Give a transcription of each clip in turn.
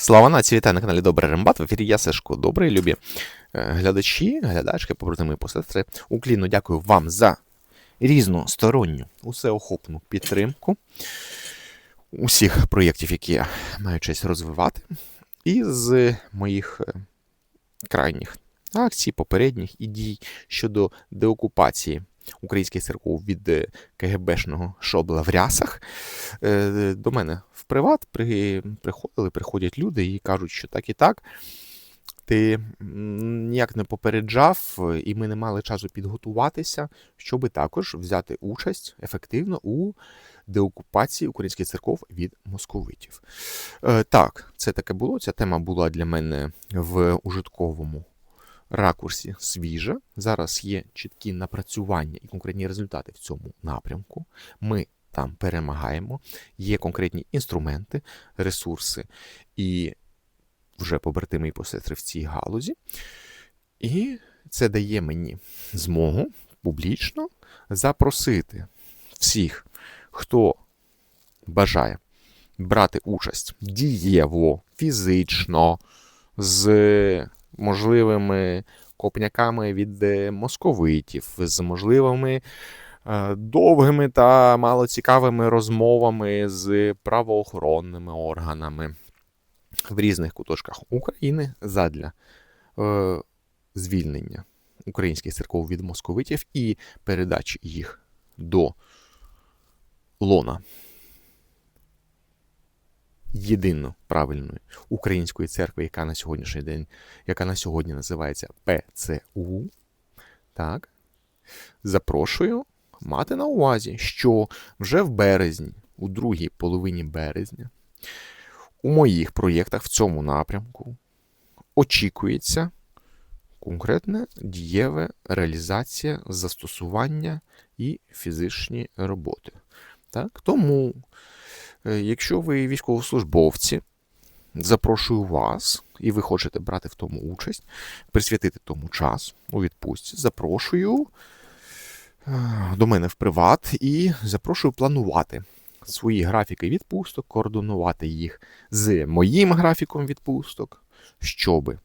Слава нації, вітаю на каналі Добрий Рембат. В ефірі я Сашко. Добрий, любі е, глядачі, глядачки, побратими і посестри. Уклінно дякую вам за різносторонню, усеохопну підтримку усіх проєктів, які я маю честь розвивати. І з моїх е, крайніх акцій, попередніх і дій щодо деокупації українських церков від е, КГБшного шобла в рясах. Е, До мене в приват приходили, приходять люди і кажуть, що так і так. Ти ніяк не попереджав, і ми не мали часу підготуватися, щоб також взяти участь ефективно у деокупації українських церков від московитів. Е, Так, це таке було. Ця тема була для мене в ужитковому ракурсі свіжа. Зараз є чіткі напрацювання і конкретні результати в цьому напрямку. Ми там перемагаємо, є конкретні інструменти, ресурси і вже побратими і посестри в цій галузі. І це дає мені змогу публічно запросити всіх, хто бажає брати участь дієво, фізично, з можливими копняками від московитів, з можливими е, довгими та малоцікавими розмовами з правоохоронними органами в різних куточках України задля е, звільнення українських церков від московитів і передачі їх до лона єдино правильної української церкви, яка на сьогоднішній день, яка на сьогодні називається ПЦУ. Так, запрошую мати на увазі, що вже в березні, у другій половині березня, у моїх проєктах в цьому напрямку очікується конкретна дієва реалізація застосування і фізичні роботи. Так? Тому Якщо ви військовослужбовці, запрошую вас, і ви хочете брати в тому участь, присвятити тому час у відпустці, запрошую е, до мене в приват і запрошую планувати свої графіки відпусток, координувати їх з моїм графіком відпусток, щоб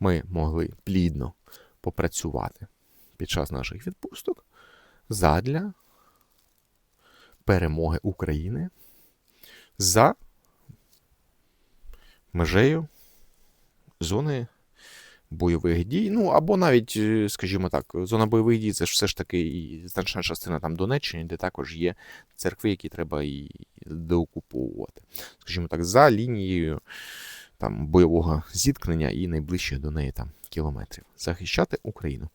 ми могли плідно попрацювати під час наших відпусток задля перемоги України за межею зони бойових дій. Ну, або навіть, е, скажімо так, зона бойових дій це ж все ж таки і значна частина там Донеччини, де також є церкви, які треба і деокуповувати. Скажімо так, за лінією там, бойового зіткнення і найближчих до неї там кілометрів. Захищати Україну.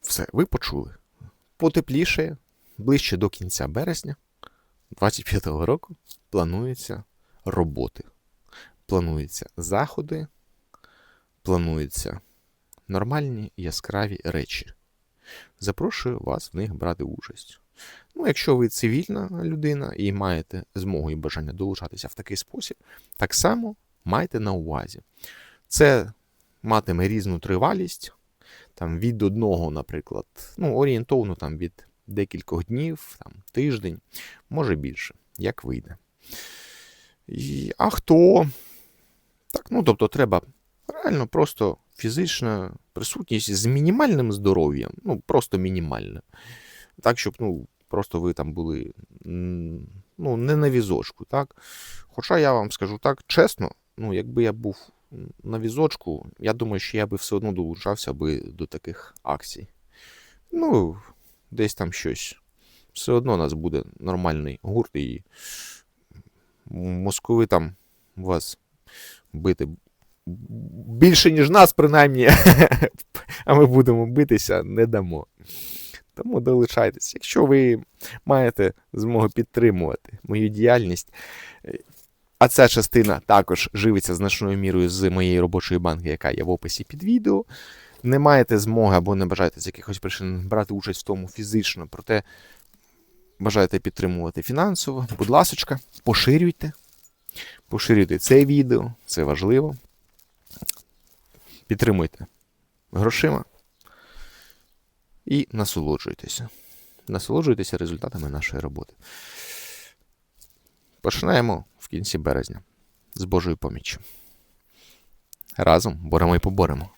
Все, ви почули. Потепліше, ближче до кінця березня. 25-го року плануються роботи, плануються заходи, плануються нормальні яскраві речі. Запрошую вас в них брати участь. Ну, якщо ви цивільна людина і маєте змогу і бажання долучатися в такий спосіб, так само майте на увазі. Це матиме різну тривалість, там від одного, наприклад, ну, орієнтовно там від декількох днів, там, тиждень, може більше, як вийде. І, А хто? Так, ну, тобто, треба реально просто фізична присутність з мінімальним здоров'ям, ну, просто мінімальне. Так, щоб ну, просто ви там були ну, не на візочку. так. Хоча я вам скажу так, чесно, ну, якби я був на візочку, я думаю, що я би все одно долучався би до таких акцій. Ну, десь там щось. Все одно у нас буде нормальний гурт, і москови там вас бити більше, ніж нас, принаймні, а ми будемо битися, не дамо. Тому долучайтесь. Якщо ви маєте змогу підтримувати мою діяльність, а ця частина також живиться значною мірою з моєї робочої банки, яка є в описі під відео не маєте змоги або не бажаєте з якихось причин брати участь в тому фізично, проте бажаєте підтримувати фінансово, будь ласка, поширюйте. Поширюйте це відео, це важливо. Підтримуйте грошима і насолоджуйтеся. Насолоджуйтеся результатами нашої роботи. Починаємо в кінці березня. З Божою поміччю. Разом боремо і поборемо.